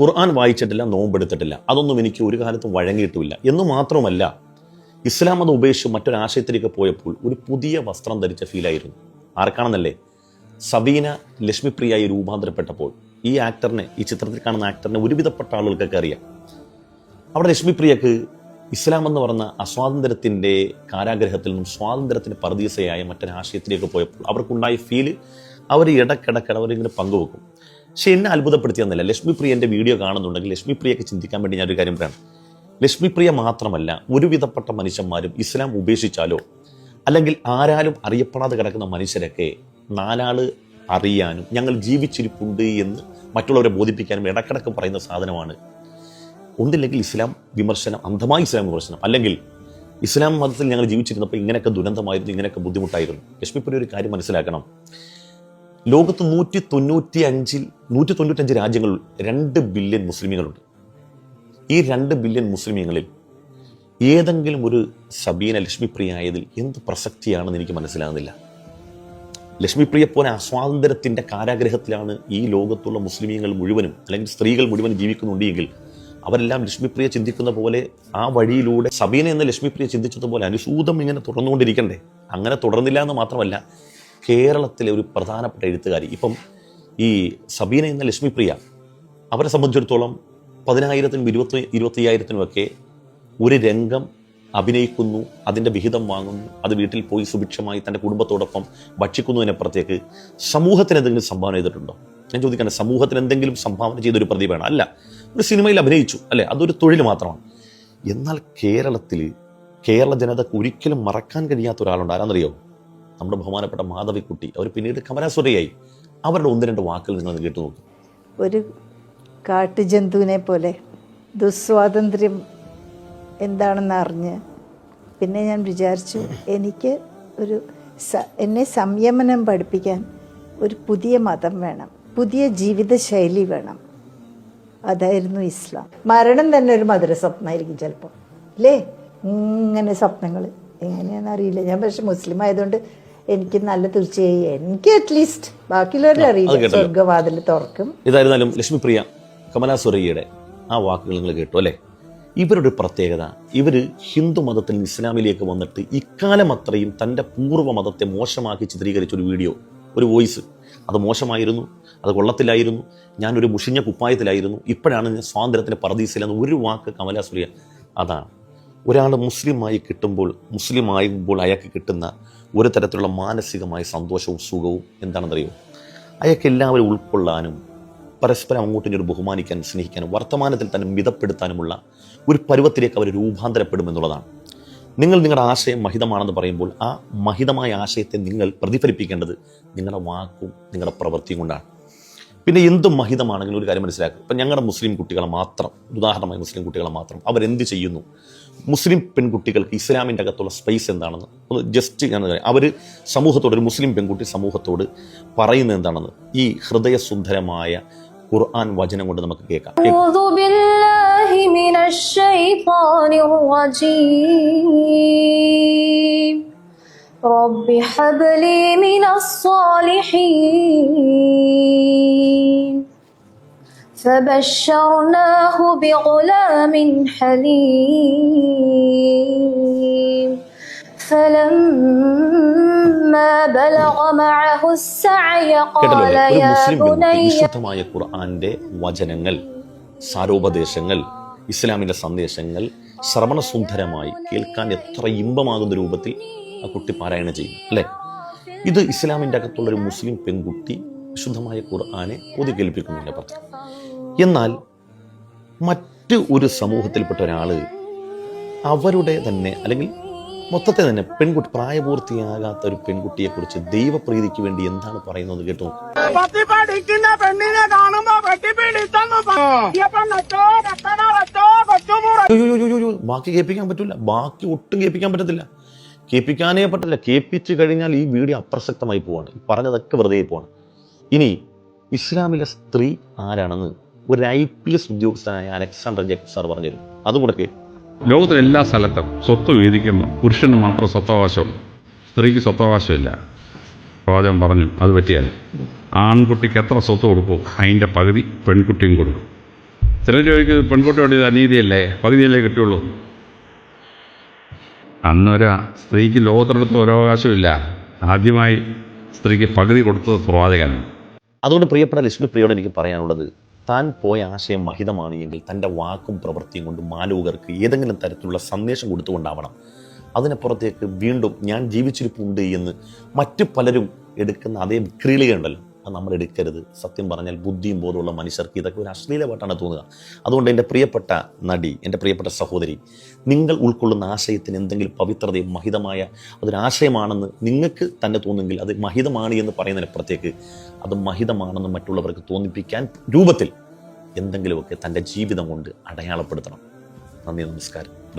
ഖുർആൻ വായിച്ചിട്ടില്ല നോമ്പെടുത്തിട്ടില്ല. അതൊന്നും എനിക്ക് ഒരു കാലത്തും വഴങ്ങിയിട്ടുമില്ല. എന്ന് മാത്രമല്ല ഇസ്ലാം അത് ഉപേക്ഷിച്ച് മറ്റൊരാശയത്തിലേക്ക് പോയപ്പോൾ ഒരു പുതിയ വസ്ത്രം ധരിച്ച ഫീലായിരുന്നു ആർക്കാണെന്നല്ലേ? സബീന ലക്ഷ്മിപ്രിയായി രൂപാന്തരപ്പെട്ടപ്പോൾ ഈ ആക്ടറിനെ ഈ ചിത്രത്തിൽ കാണുന്ന ആക്ടറിനെ ഒരുവിധപ്പെട്ട ആളുകൾക്കൊക്കെ അറിയാം. അവിടെ ലക്ഷ്മിപ്രിയക്ക് ഇസ്ലാം എന്ന് പറഞ്ഞ അസ്വാതന്ത്ര്യത്തിന്റെ കാരാഗ്രഹത്തിൽ നിന്നും സ്വാതന്ത്ര്യത്തിന് പർദീസയായ മറ്റൊരാശയത്തിലേക്ക് പോയപ്പോൾ അവർക്കുണ്ടായ ഫീൽ അവർ ഇടക്കിടക്കിട അവരിങ്ങനെ പങ്കുവെക്കും. പക്ഷെ എന്നെ അത്ഭുതപ്പെടുത്തിയെന്നല്ല ലക്ഷ്മിപ്രിയന്റെ വീഡിയോ കാണുന്നുണ്ടെങ്കിൽ ലക്ഷ്മിപ്രിയക്ക് ചിന്തിക്കാൻ വേണ്ടി ഞാനൊരു കാര്യം പറയാം ലക്ഷ്മിപ്രിയ മാത്രമല്ല ഒരുവിധപ്പെട്ട മനുഷ്യന്മാരും ഇസ്ലാം ഉപേക്ഷിച്ചാലോ അല്ലെങ്കിൽ ആരാലും അറിയപ്പെടാതെ കിടക്കുന്ന മനുഷ്യരൊക്കെ നാലാൾ അറിയാനും ഞങ്ങൾ ജീവിച്ചിരിപ്പുണ്ട് എന്ന് മറ്റുള്ളവരെ ബോധിപ്പിക്കാനും ഇടക്കിടക്ക് പറയുന്ന സാധനമാണ്. ഒന്നില്ലെങ്കിൽ ഇസ്ലാം വിമർശനം അന്ധമായ ഇസ്ലാം വിമർശനം. അല്ലെങ്കിൽ ഇസ്ലാം മതത്തിൽ ഞങ്ങൾ ജീവിച്ചിരുന്നപ്പോൾ ഇങ്ങനെയൊക്കെ ദുരന്തമായിരുന്നു ഇങ്ങനെയൊക്കെ ബുദ്ധിമുട്ടായിരുന്നു. ലക്ഷ്മിപ്പുരി ഒരു കാര്യം മനസ്സിലാക്കണം. ലോകത്ത് നൂറ്റി തൊണ്ണൂറ്റി അഞ്ചിൽ നൂറ്റി തൊണ്ണൂറ്റഞ്ച് രാജ്യങ്ങളിൽ രണ്ട് ബില്യൺ മുസ്ലിമുകളുണ്ട് ഈ രണ്ട് ബില്യൺ മുസ്ലിമീങ്ങളിൽ ഏതെങ്കിലും ഒരു സബീന ലക്ഷ്മിപ്രിയ ആയതിൽ എന്ത് പ്രസക്തിയാണെന്ന് എനിക്ക് മനസ്സിലാകുന്നില്ല. ലക്ഷ്മിപ്രിയ പോലെ അസ്വാതന്ത്ര്യത്തിന്റെ കാരാഗ്രഹത്തിലാണ് ഈ ലോകത്തുള്ള മുസ്ലിമീങ്ങൾ മുഴുവനും അല്ലെങ്കിൽ സ്ത്രീകൾ മുഴുവനും ജീവിക്കുന്നുണ്ടെങ്കിൽ അവരെല്ലാം ലക്ഷ്മിപ്രിയ ചിന്തിക്കുന്ന പോലെ ആ വഴിയിലൂടെ സബീന എന്ന ലക്ഷ്മിപ്രിയ ചിന്തിച്ചതുപോലെ അനുസൂതം ഇങ്ങനെ തുടർന്നുകൊണ്ടിരിക്കണ്ടേ? അങ്ങനെ തുടർന്നില്ല എന്ന് മാത്രമല്ല കേരളത്തിലെ ഒരു പ്രധാനപ്പെട്ട എഴുത്തുകാരി. ഇപ്പം ഈ സബീന എന്ന ലക്ഷ്മിപ്രിയ അവരെ സംബന്ധിച്ചിടത്തോളം പതിനായിരത്തിനും ഇരുപത്തി ഇരുപത്തയ്യായിരത്തിനുമൊക്കെ ഒരു രംഗം അഭിനയിക്കുന്നു അതിന്റെ വിഹിതം വാങ്ങുന്നു അത് വീട്ടിൽ പോയി സുഭിക്ഷമായി തന്റെ കുടുംബത്തോടൊപ്പം ഭക്ഷിക്കുന്നതിനപ്പുറത്തേക്ക് സമൂഹത്തിന് എന്തെങ്കിലും സംഭാവന ചെയ്തിട്ടുണ്ടോ? ഞാൻ ചോദിക്കാൻ സമൂഹത്തിന് എന്തെങ്കിലും സംഭാവന ചെയ്തൊരു പ്രതിഭയാണ്? അല്ല ഒരു സിനിമയിൽ അഭിനയിച്ചു അല്ലേ? അതൊരു തൊഴിൽ മാത്രമാണ്. എന്നാൽ കേരളത്തിൽ കേരള ജനതക്ക് ഒരിക്കലും മറക്കാൻ കഴിയാത്ത ഒരാളുണ്ട്. ആരാന്നറിയോ? നമ്മുടെ ബഹുമാനപ്പെട്ട മാധവിക്കുട്ടി അവർ പിന്നീട് കമലാസുരയായി അവരുടെ ഒന്ന് രണ്ട് വാക്കുകൾ നിങ്ങൾ കേട്ടു നോക്കും. ഒരു കാട്ടുജന്തുവിനെ പോലെ ദുസ്വാതന്ത്ര്യം എന്താണെന്ന് അറിഞ്ഞ് പിന്നെ ഞാൻ വിചാരിച്ചു എനിക്ക് ഒരു എന്നെ സംയമനം പഠിപ്പിക്കാൻ ഒരു പുതിയ മതം വേണം പുതിയ ജീവിതശൈലി വേണം. അതായിരുന്നു ഇസ്ലാം. മരണം തന്നെ ഒരു മധുര സ്വപ്നമായിരിക്കും ചിലപ്പോൾ. അല്ലേ ഇങ്ങനെ സ്വപ്നങ്ങൾ എങ്ങനെയാണെന്ന് അറിയില്ല. ഞാൻ പക്ഷെ മുസ്ലിം ആയതുകൊണ്ട് എനിക്ക് നല്ല തീർച്ചയായും എനിക്ക് അറ്റ്ലീസ്റ്റ് ബാക്കിയുള്ളവരെ അറിയില്ല. സ്വർഗവാതിൽ തുറക്കും. ഇതായിരുന്നാലും ലക്ഷ്മിപ്രിയ കമലാ സുരയ്യയുടെ ആ വാക്കുകൾ നിങ്ങൾ കേട്ടു അല്ലേ? ഇവരുടെ പ്രത്യേകത ഇവർ ഹിന്ദു മതത്തിൽ നിന്ന് ഇസ്ലാമിലേക്ക് വന്നിട്ട് ഇക്കാലം അത്രയും തന്റെ പൂർവ മതത്തെ മോശമാക്കി ചിത്രീകരിച്ച ഒരു വീഡിയോ ഒരു വോയിസ്. അത് മോശമായിരുന്നു അത് കൊള്ളത്തിലായിരുന്നു ഞാനൊരു മുഷിഞ്ഞ കുപ്പായത്തിലായിരുന്നു ഇപ്പോഴാണ് ഞാൻ സ്വാതന്ത്ര്യത്തിന്റെ പറദീസിലെന്ന് ഒരു വാക്ക് കമലാ സുരയ്യ അതാണ്. ഒരാൾ മുസ്ലിമായി കിട്ടുമ്പോൾ മുസ്ലിം ആകുമ്പോൾ അയാൾക്ക് കിട്ടുന്ന ഒരു തരത്തിലുള്ള മാനസികമായ സന്തോഷവും സുഖവും എന്താണെന്നറിയോ? അയാൾക്ക് എല്ലാവരും ഉൾക്കൊള്ളാനും പരസ്പരം അങ്ങോട്ടും ഒരു ബഹുമാനിക്കാനും സ്നേഹിക്കാനും വർത്തമാനത്തിൽ തന്നെ മിതപ്പെടുത്താനുമുള്ള ഒരു പരുവത്തിലേക്ക് അവർ രൂപാന്തരപ്പെടുമെന്നുള്ളതാണ് നിങ്ങൾ നിങ്ങളുടെ ആശയം മഹിതമാണെന്ന് പറയുമ്പോൾ ആ മഹിതമായ ആശയത്തെ നിങ്ങൾ പ്രതിഫലിപ്പിക്കേണ്ടത് നിങ്ങളുടെ വാക്കും നിങ്ങളുടെ പ്രവൃത്തിയും കൊണ്ടാണ്. പിന്നെ എന്തും മഹിതമാണെങ്കിലും ഒരു കാര്യം മനസ്സിലാക്കുക ഇപ്പം ഞങ്ങളുടെ മുസ്ലിം കുട്ടികളെ മാത്രം ഉദാഹരണമായി മുസ്ലിം കുട്ടികളെ മാത്രം അവരെന്ത് ചെയ്യുന്നു മുസ്ലിം പെൺകുട്ടികൾക്ക് ഇസ്ലാമിൻ്റെ അകത്തുള്ള സ്പേസ് എന്താണെന്ന് ഒന്ന് ജസ്റ്റ് ഞാൻ അവർ സമൂഹത്തോട് ഒരു മുസ്ലിം പെൺകുട്ടി സമൂഹത്തോട് പറയുന്നത് എന്താണെന്ന് ഈ ഹൃദയസുന്ദരമായ ഖുർആൻ വചനം കൊണ്ട് നമുക്ക് കേൾക്കാം أعوذ بالله من الشيطان الرجيم رب هب لي من الصالحين فبشرناه بغلام حليم فلما بلغ معه السعي കേട്ടല്ലോ قال അല്ലേ? ഒരു يا മുസ്ലിം പെൺകുട്ടി بني വിശുദ്ധമായ ഖുർആന്റെ വചനങ്ങൾ സാരോപദേശങ്ങൾ ഇസ്ലാമിന്റെ സന്ദേശങ്ങൾ ശ്രവണസുന്ദരമായി കേൾക്കാൻ എത്ര ഇമ്പമാകുന്ന രൂപത്തിൽ ആ കുട്ടി പാരായണം ചെയ്യും അല്ലേ? ഇത് ഇസ്ലാമിന്റെ അകത്തുള്ളൊരു മുസ്ലിം പെൺകുട്ടി വിശുദ്ധമായ ഖുർആനെ പൊതുകേൽപ്പിക്കുന്നില്ല പറഞ്ഞു എന്നാൽ മറ്റ് ഒരു സമൂഹത്തിൽപ്പെട്ട ഒരാൾ അവരുടെ തന്നെ അല്ലെങ്കിൽ മൊത്തത്തെ തന്നെ പെൺകുട്ടി പ്രായപൂർത്തിയാകാത്ത ഒരു പെൺകുട്ടിയെ കുറിച്ച് ദൈവപ്രീതിക്ക് വേണ്ടി എന്താണ് പറയുന്നത് കേട്ടു. പഠിക്കുന്ന പെണ്ണിനെ കാണുമ്പോ ബാക്കി കേൾപ്പിക്കാൻ പറ്റൂല ബാക്കി ഒട്ടും കേൾപ്പിക്കാൻ പറ്റത്തില്ല. കേൾപ്പിക്കാനേ പറ്റില്ല കേൾപ്പിച്ച് കഴിഞ്ഞാൽ ഈ വീഡിയോ അപ്രസക്തമായി പോവാണ്. പറഞ്ഞതൊക്കെ വെറുതെ പോവാണ്. ഇനി ഇസ്ലാമിലെ സ്ത്രീ ആരാണെന്ന് ഒരു ഐ പി എസ് ഉദ്യോഗസ്ഥനായ അലക്സാണ്ടർ ജെക് സാർ പറഞ്ഞു അതുകൂടെ ലോകത്തിലെ എല്ലാ സ്ഥലത്തും സ്വത്ത് വീതിക്കുമ്പോൾ പുരുഷന് മാത്രം സ്വത്തവകാശമുള്ളൂ സ്ത്രീക്ക് സ്വത്തവകാശമില്ല. പ്രവാചകൻ പറഞ്ഞു അത് പറ്റിയാൽ ആൺകുട്ടിക്ക് എത്ര സ്വത്ത് കൊടുക്കും? അതിന്റെ പകുതി പെൺകുട്ടിയും കൊടുക്കും. ചിലർ ചോദിക്കുന്നത് പെൺകുട്ടിയോട് ഇത് അനീതിയല്ലേ? പകുതിയല്ലേ കിട്ടുള്ളൂ അന്നൊരു സ്ത്രീക്ക് ലോകത്തിനടുത്ത് ഒരവകാശമില്ല ആദ്യമായി സ്ത്രീക്ക് പകുതി കൊടുത്തത് പ്രവാചകനാണ് അതുകൊണ്ട് പ്രിയപ്പെട്ട ലക്ഷ്മി പ്രിയോട് എനിക്ക് പറയാനുള്ളത് താൻ പോയ ആശയം മഹിതമാണ് എങ്കിൽ തന്റെ വാക്കും പ്രവൃത്തിയും കൊണ്ട് മാലോകർക്ക് ഏതെങ്കിലും തരത്തിലുള്ള സന്ദേശം കൊടുത്തുകൊണ്ടാവണം. അതിനപ്പുറത്തേക്ക് വീണ്ടും ഞാൻ ജീവിച്ചിരിപ്പുണ്ട് എന്ന് മറ്റു പലരും എടുക്കുന്ന അതേ വിക്രീലികയുണ്ടല്ലോ അത് നമ്മൾ എടുക്കരുത്. സത്യം പറഞ്ഞാൽ ബുദ്ധിയും ബോധമുള്ള മനുഷ്യർക്ക് ഇതൊക്കെ ഒരു അശ്ലീലമായിട്ടാണ് തോന്നുക. അതുകൊണ്ട് എന്റെ പ്രിയപ്പെട്ട നടി എന്റെ പ്രിയപ്പെട്ട സഹോദരി നിങ്ങൾ ഉൾക്കൊള്ളുന്ന ആശയത്തിന് എന്തെങ്കിലും പവിത്രതയും മഹിതമായ അതൊരാശയമാണെന്ന് നിങ്ങൾക്ക് തന്നെ തോന്നുമെങ്കിൽ അത് മഹിതമാണ് എന്ന് പറയുന്നതിനപ്പുറത്തേക്ക് അത് മഹിതമാണെന്ന് മറ്റുള്ളവർക്ക് തോന്നിപ്പിക്കാൻ രൂപത്തിൽ എന്തെങ്കിലുമൊക്കെ തന്റെ ജീവിതം കൊണ്ട് അടയാളപ്പെടുത്തണം. നന്ദി നമസ്കാരം.